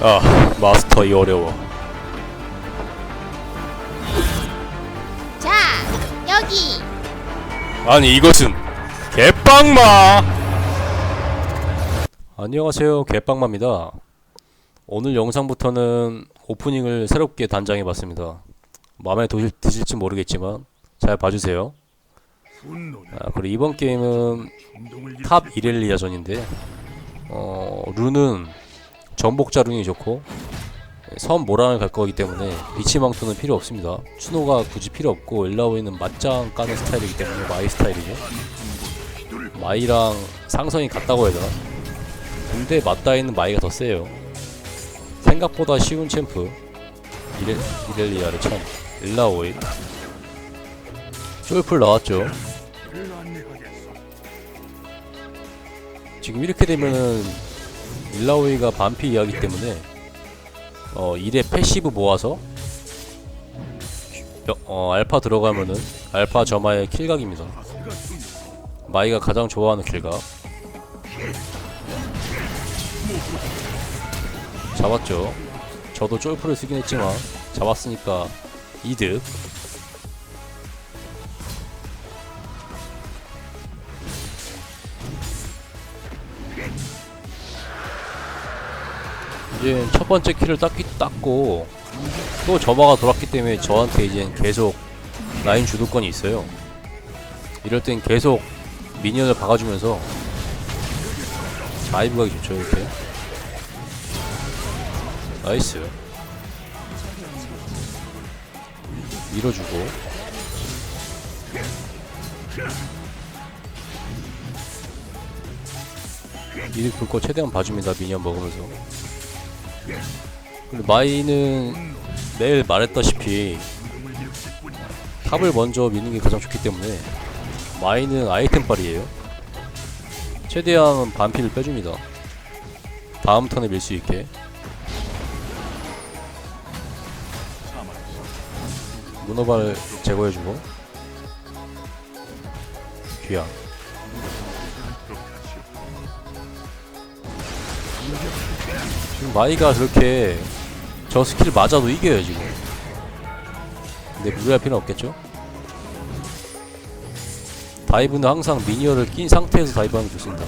아 마스터 이 어려워. 자, 여기. 아니 이것은 개빵마! 안녕하세요 개빵마입니다. 오늘 영상부터는 오프닝을 새롭게 단장해봤습니다. 마음에 드실, 드실지 모르겠지만 잘 봐주세요. 아, 그리고 이번 게임은 탑 이렐리아전인데 어, 룬은 정복자 룬이 좋고 섬 모란을 갈 거기 때문에 비치망토는 필요 없습니다. 추노가 굳이 필요 없고 일라오이는 맞짱 까는 스타일이기 때문에 마이 스타일이죠 마이랑 상성이 같다고 해야 되나? 근데 맞닿아있는 마이가 더 세요. 생각보다 쉬운 챔프. 이렐, 이렐리아를 참 일라오이 쫄풀 나왔죠. 지금 이렇게 되면은 일라오이가 반피 이하기 때문에 어 1에 패시브 모아서 여- 어 알파 들어가면은 알파 점화의 킬각입니다. 마이가 가장 좋아하는 킬각. 잡았죠. 저도 쫄프를 쓰긴 했지만 잡았으니까 이득 이제 첫 번째 킬을 땄기 땄고 또 점화가 돌았기 때문에 저한테 이제 계속 라인 주도권이 있어요. 이럴 땐 계속 미니언을 박아주면서 다이브 가기 좋죠 이렇게. 나이스. 밀어주고. 이득 볼거 최대한 봐줍니다 미니언 먹으면서. 근데 마이는 매일 말했다시피 탑을 먼저 미는 게 가장 좋기 때문에 마이는 아이템 빨이에요. 최대한 반피를 빼줍니다. 다음 턴에 밀 수 있게. 문어발 제거해주고 귀향. 지금 마이가 저렇게 저 스킬 맞아도 이겨요 지금. 근데 무리할 필요는 없겠죠? 다이브는 항상 미니어를 낀 상태에서 다이브하는 게 좋습니다.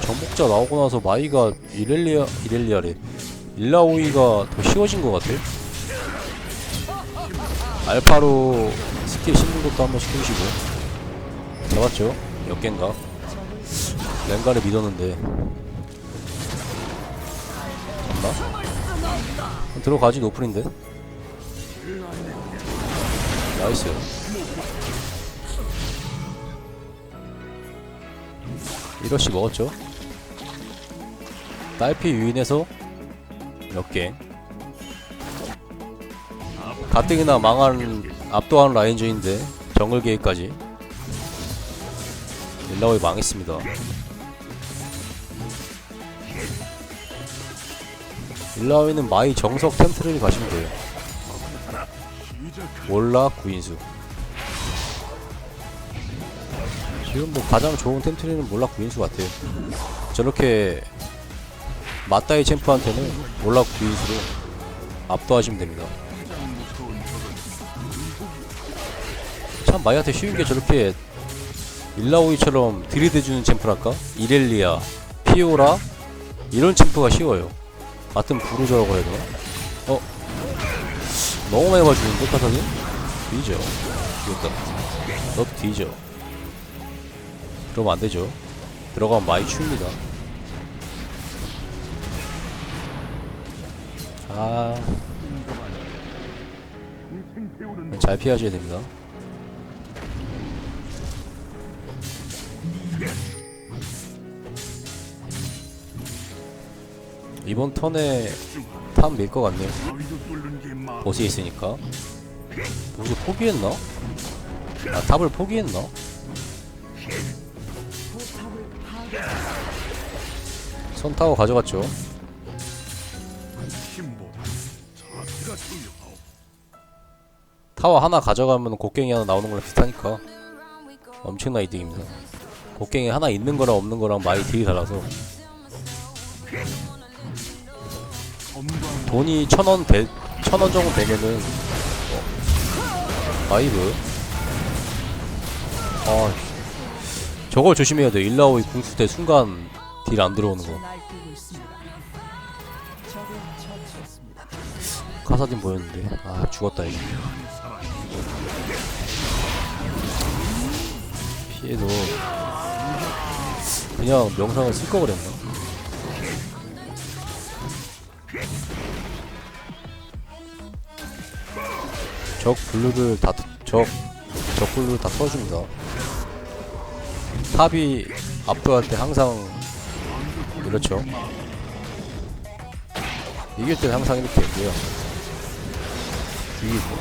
전복자 나오고 나서 마이가 이렐리아 이렐리아래. 일라오이가 더 쉬워진 것 같아 알파로 스킬 씹는 것도 한번 시켜주시고 잡았죠? 역갱가? 랭가를 믿었는데. 잡나? 들어가지 노플인데? 나이스. 이러시 먹었죠? 딸피 유인해서 역갱 가뜩이나 망한 압도한 라인전인데 정글 게임까지 일라오이 망했습니다. 일라오이는 마이 정석 템트를 가시면 돼요. 몰라 구인수. 지금 뭐 가장 좋은 템트리는 몰라 구인수 같아요. 저렇게 맞다이 챔프한테는 몰라 구인수로 압도하시면 됩니다. 참 마이한테 쉬운 게 저렇게 일라오이처럼 들이대주는 챔프랄까? 이렐리아, 피오라 이런 챔프가 쉬워요. 같은 부르저라고 해야 되나? 어? 너무 많이 봐주는데 타사님? 뒤져. 뒤졌다. 너도 뒤져. 그러면 안 되죠. 들어가면 많이 춥니다. 아. 잘 피하셔야 됩니다. 이번 턴에 탑 밀 것 같네요. 보스에 있으니까. 보스 포기했나? 아, 탑을 포기했나? 선 타고 가져갔죠. 타워 하나 가져가면 곡괭이 하나 나오는 거랑 비슷하니까 엄청난 이득입니다. 곡괭이 하나 있는 거랑 없는 거랑 많이 딜이 달라서 돈이 천원 대, 천원 정도 되면은 어, 바이브? 아 저걸 조심해야 돼 일라오이 궁수 때 순간 딜 안 들어오는 거. 카사딘 보였는데. 아 죽었다 이거. 피해도 그냥 명상을 쓸 거 그랬나 적 블루를 다 적 적 블루를 다 터줍니다. 탑이 압도할 때 항상 그렇죠. 이길 때는 항상 이렇게 되고요. 이기고.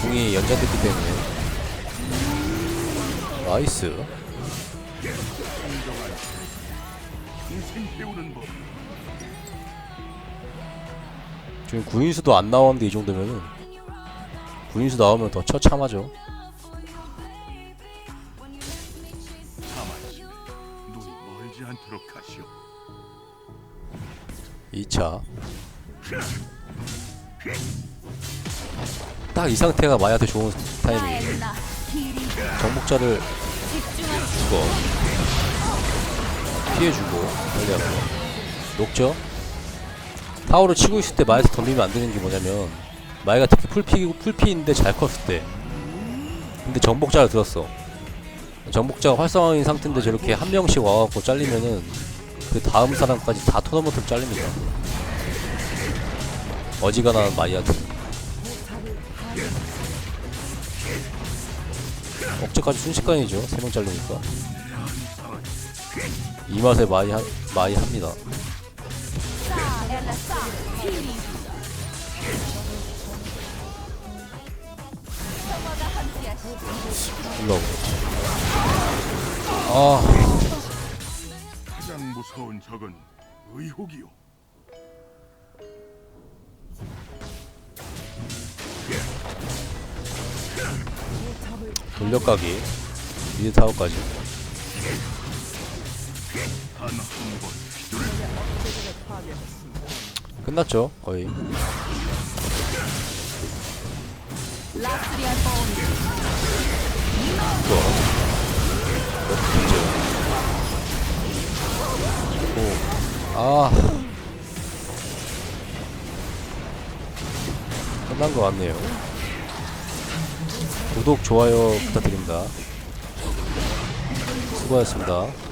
궁이 연장됐기 때문에. 나이스 지금 구인수도 안 나왔는데 이 정도면은 구인수 나오면 더 처참하죠. 눈이 멀지 않도록 하시오. 2차. 딱 이 상태가 마야한테 좋은 타이밍 정복자를 죽어. 피해주고 관리하고. 녹죠 타워를 치고 있을 때 마야한테 덤비면 안 되는 게 뭐냐면 마야가 특히 풀피, 풀피인데 잘 컸을 때. 근데 정복자를 들었어. 정복자가 활성화인 상태인데 저렇게 한 명씩 와갖고 잘리면은 그 다음 사람까지 다 토너먼트로 잘립니다. 어지간한 마이한테 억제까지 순식간이죠. 세명 잘리니까. 이 맛에 많이 하, 많이 합니다 올라오고 아 가장 무서운 적은 의혹이오. 돌려가기 미드 타워까지 단 한 번. 끝났죠 거의. 오아 끝난 것 같네요. 구독 좋아요 부탁드립니다. 수고하셨습니다